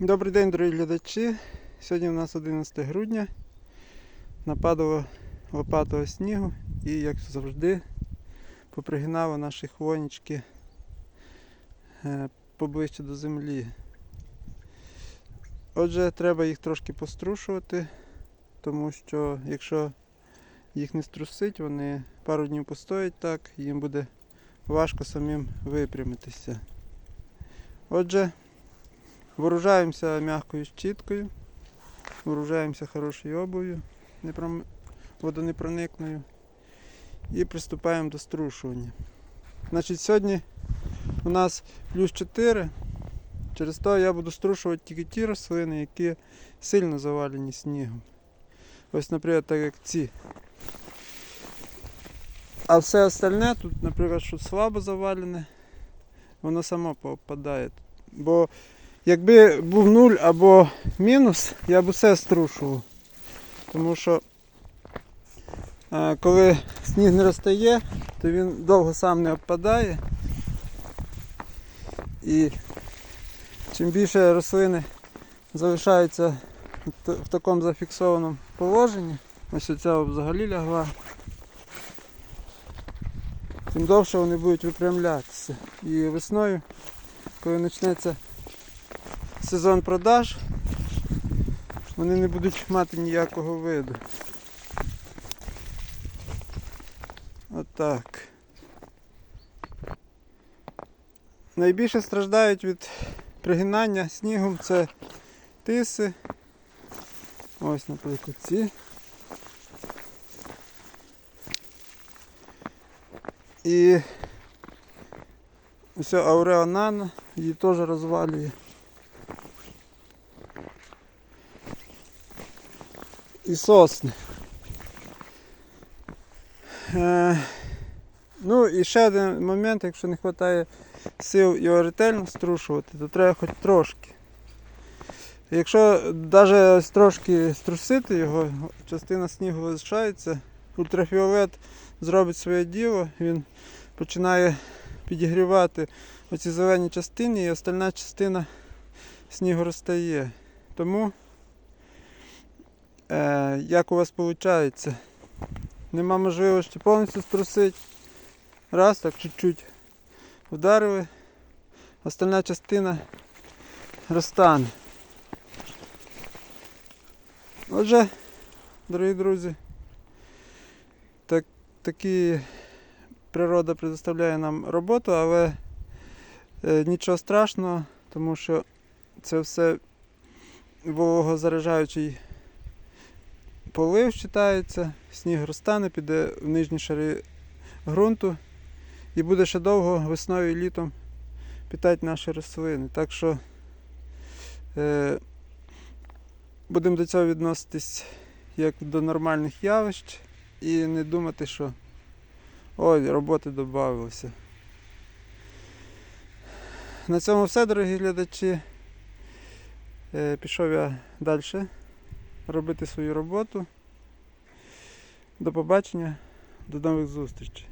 Добрий день, дорогі глядачі. Сьогодні у нас 11 грудня. Нападало лопатого снігу і, як завжди, попригинало наші хвойнички е, поближче до землі. Отже, треба їх трошки пострушувати, тому що якщо їх не струсить, вони пару днів постоять так, їм буде важко самим випрямитися. Отже, Вооружаємося м'якою щіткою, вооружаємося хорошою обув'ю водонепроникною і приступаємо до струшування. Значить, сьогодні у нас плюс 4. Через то я буду струшувати тільки ті рослини, які сильно завалені снігом. Ось, наприклад, так як ці. А все остальне, тут, наприклад, що слабо завалене, воно само попадає. Бо Якби був нуль або мінус, я б усе струшував. Тому що е, коли сніг не розтає, то він довго сам не обпадає. І чим більше рослини залишаються в такому зафіксованому положенні, ось оця взагалі лягла, тим довше вони будуть випрямлятися. І весною, коли почнеться сезон продаж, вони не будуть мати ніякого виду. Отак. Найбільше страждають від пригинання снігом це тиси. Ось, наприклад, ці. І ось ауреонана її теж розвалює. І сосни. Е, ну і ще один момент, якщо не вистачає сил його ретельно струшувати, то треба хоч трошки. Якщо навіть трошки струсити його, частина снігу залишається, ультрафіолет зробить своє діло, він починає підігрівати оці зелені частини і остальна частина снігу розтає. Тому Е, як у вас виходить? Нема можливості повністю струсити. Раз, так чуть-чуть вдарили, остальна частина розтане. Отже, дорогі друзі, так, такі природа предоставляє нам роботу, але е, нічого страшного, тому що це все вологозаражаючий полив вважається, сніг розтане, піде в нижні шари ґрунту і буде ще довго весною і літом питати наші рослини. Так що е, будемо до цього відноситись як до нормальних явищ і не думати, що ой, роботи додавалося. На цьому все, дорогі глядачі. Е, пішов я далі робити свою роботу. До побачення, до нових зустрічей.